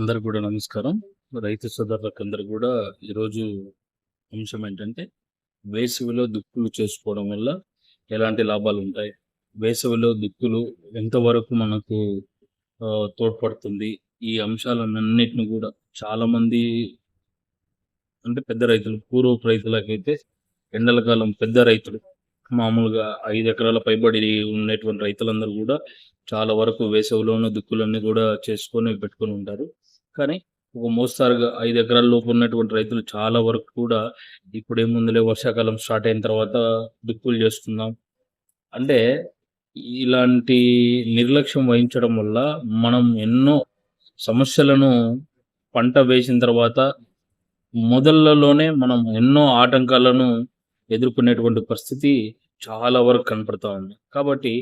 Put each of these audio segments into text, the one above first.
అందరు కూడా నమస్కారం. రైతు సోదరులకు అందరు కూడా ఈరోజు అంశం ఏంటంటే వేసవిలో దుక్కులు చేసుకోవడం వల్ల ఎలాంటి లాభాలు ఉంటాయి? వేసవిలో దుక్కులు ఎంతవరకు మనకు తోడ్పడుతుంది? ఈ అంశాలన్నిటిని కూడా చాలా మంది అంటే పెద్ద రైతులు పూర్వపు రైతులకైతే ఎండల కాలం పెద్ద రైతులు. మామూలుగా ఐదు ఎకరాల పైబడి ఉన్నటువంటి రైతులందరూ కూడా చాలా వరకు వేసవిలోనూ దుక్కులన్నీ కూడా చేసుకొని పెట్టుకొని ఉంటారు. కానీ ఒక మోస్తారుగా ఐదు ఎకరాల లోపు ఉన్నటువంటి రైతులు చాలా వరకు కూడా ఇప్పుడు ఏముందిలే వర్షాకాలం స్టార్ట్ అయిన తర్వాత దుక్కులు చేసుకుందాం అంటే ఇలాంటి నిర్లక్ష్యం వహించడం వల్ల మనం ఎన్నో సమస్యలను పంట వేసిన తర్వాత మొదళ్ళలోనే మనం ఎన్నో ఆటంకాలను ఎదుర్కొనేటువంటి పరిస్థితి చాలా వరకు కనపడతా ఉంది. కాబట్టి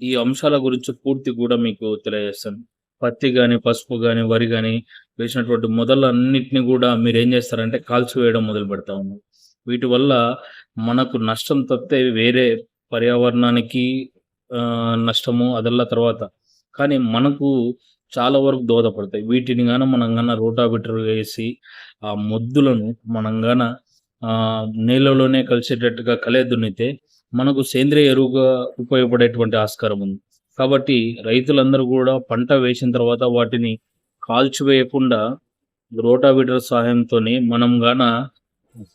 ఈ అంశాల గురించి పూర్తి కూడా మీకు తెలియజేస్తాను. పత్తి కానీ పసుపు కానీ వరి కానీ వేసినటువంటి మొదలన్నిటిని కూడా మీరు ఏం చేస్తారంటే కాల్చివేయడం మొదలు పెడతా ఉన్నారు. వీటి వల్ల మనకు నష్టం తప్పితే వేరే పర్యావరణానికి నష్టము అదల్లా తర్వాత. కానీ మనకు చాలా వరకు దోహదపడతాయి. వీటిని గాన మనం గాన రోటాబిటర్ వేసి ఆ మొద్దులను మనం గాన నేలలోనే కలిసేటట్టుగా కలే దున్నితే మనకు సేంద్రియ ఎరువుగా ఉపయోగపడేటువంటి ఆస్కారం ఉంది. కాబట్టి రైతులందరూ కూడా పంట వేసిన తర్వాత వాటిని కాల్చివేయకుండా రోటావీటర్ సహాయంతో మనం గాన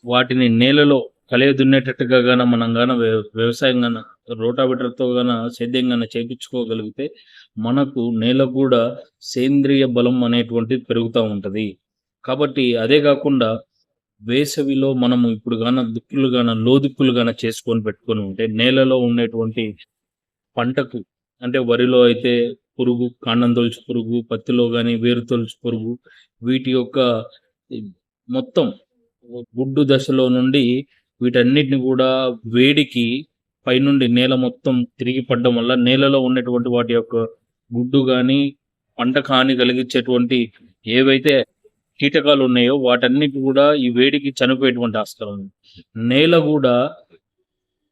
వాటిని నేలలో కలయ దున్నేటట్టుగా గాన మనం గాన వ్య- వ్యవసాయం గాన రోటావీటర్తో గాన సేద్యం గాన చేపించుకోగలిగితే మనకు నేల కూడా సేంద్రియ బలం అనేటువంటిది పెరుగుతూ ఉంటుంది. కాబట్టి అదే కాకుండా వేసవిలో మనము ఇప్పుడు గాన దుక్కులు గాన లోదుక్కులు గాన చేసుకొని పెట్టుకొని ఉంటే నేలలో ఉండేటువంటి పంటకు అంటే వరిలో అయితే పురుగు కాండం తొలుచు పురుగు పత్తిలో కానీ వేరు తొలుచు పురుగు వీటి యొక్క మొత్తం గుడ్డు దశలో నుండి వీటన్నిటిని కూడా వేడికి పైనుండి నేల మొత్తం తిరిగి పడడం వల్ల నేలలో ఉన్నటువంటి వాటి యొక్క గుడ్డు కానీ పంట హాని కలిగించేటువంటి ఏవైతే కీటకాలు ఉన్నాయో వాటన్నిటి కూడా ఈ వేడికి చనిపోయేటువంటి ఆస్కారం ఉంది. నేల కూడా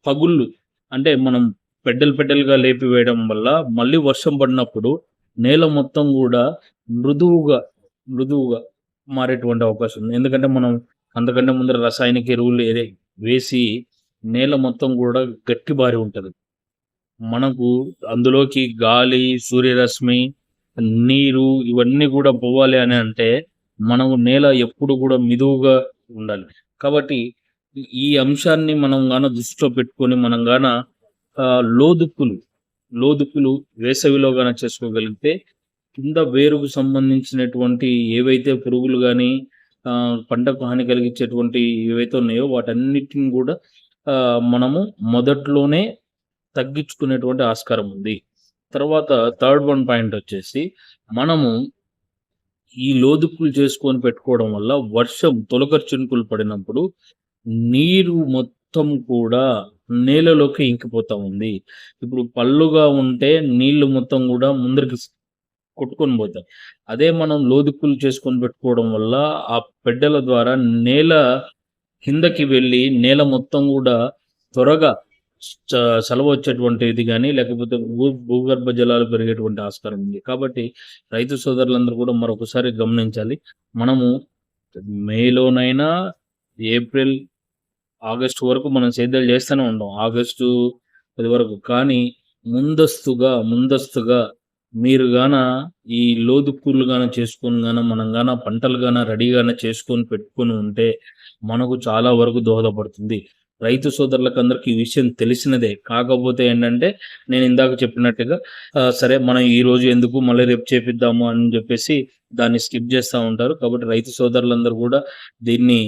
పగుళ్ళు అంటే మనం పెడ్డలు పెడ్డలుగా లేపి వేయడం వల్ల మళ్ళీ వర్షం పడినప్పుడు నేల మొత్తం కూడా మృదువుగా మృదువుగా మారేటువంటి అవకాశం ఉంది. ఎందుకంటే మనం అంతకంటే ముందర రసాయనిక ఎరువులు ఏదే వేసి నేల మొత్తం కూడా గట్టి బారి ఉంటుంది. మనకు అందులోకి గాలి సూర్యరశ్మి నీరు ఇవన్నీ కూడా పోవాలి అని అంటే మనము నేల ఎప్పుడు కూడా మిదువుగా ఉండాలి. కాబట్టి ఈ అంశాన్ని మనం గాన దృష్టిలో పెట్టుకొని మనం గాన లోదుక్కులు లోదుక్కులు వేసవిలో కానీ చేసుకోగలిగితే కింద వేరుకు సంబంధించినటువంటి ఏవైతే పురుగులు కానీ పంటకు హాని కలిగించేటువంటి ఏవైతే ఉన్నాయో వాటన్నిటిని కూడా మనము మొదట్లోనే తగ్గించుకునేటువంటి ఆస్కారం ఉంది. తర్వాత థర్డ్ వన్ పాయింట్ వచ్చేసి మనము ఈ లోదుక్కులు చేసుకొని పెట్టుకోవడం వల్ల వర్షం తొలకరి చినుకులు పడినప్పుడు నీరు మొత్తం మొత్తం కూడా నేలలోకి ఇంకిపోతా ఉంది. ఇప్పుడు పళ్ళుగా ఉంటే నీళ్ళు మొత్తం కూడా ముందరికి కొట్టుకొని పోతాయి. అదే మనం లోదుక్కులు చేసుకొని పెట్టుకోవడం వల్ల ఆ పెడ్డల ద్వారా నేల కిందకి వెళ్ళి నేల మొత్తం కూడా త్వరగా చ- చలవ వచ్చేటువంటిది కానీ లేకపోతే భూ భూగర్భ జలాలు పెరిగేటువంటి ఆస్కారం ఉంది. కాబట్టి రైతు సోదరులందరూ కూడా మరొకసారి గమనించాలి. మనము మేలోనైనా ఏప్రిల్ ఆగస్టు వరకు మనం సేద్యాలు చేస్తూనే ఉంటాం ఆగస్టు పది వరకు. కానీ ముందస్తుగా ముందస్తుగా మీరు గాన ఈ లోదుక్కులు గాన చేసుకొని గాన మనం గాన పంటలు గాన రెడీగాన చేసుకొని పెట్టుకొని ఉంటే మనకు చాలా వరకు దోహదపడుతుంది. రైతు సోదరులకు అందరికీ ఈ విషయం తెలిసినదే. కాకపోతే ఏంటంటే నేను ఇందాక చెప్పినట్టుగా సరే మనం ఈ రోజు ఎందుకు మళ్ళీ రేపు చేపిద్దాము అని చెప్పేసి దాన్ని స్కిప్ చేస్తూ ఉంటారు. కాబట్టి రైతు సోదరులందరూ కూడా దీన్ని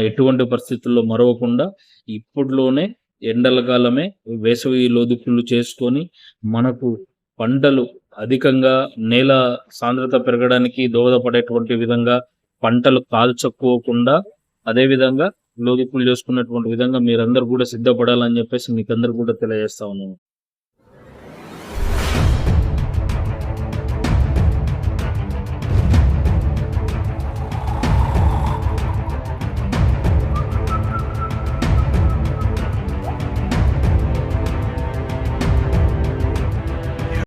ఎటువంటి పరిస్థితుల్లో మరవకుండా ఇప్పట్లోనే ఎండల కాలమే వేసవి లోదుకులు చేసుకొని మనకు పంటలు అధికంగా నేల సాంద్రత పెరగడానికి దోహదపడేటువంటి విధంగా పంటలు కాల్చక్కోకుండా అదే విధంగా లోదుకులు చేసుకున్నటువంటి విధంగా మీరందరూ కూడా సిద్ధపడాలని చెప్పేసి మీకు అందరు కూడా తెలియజేస్తా ఉన్నాను.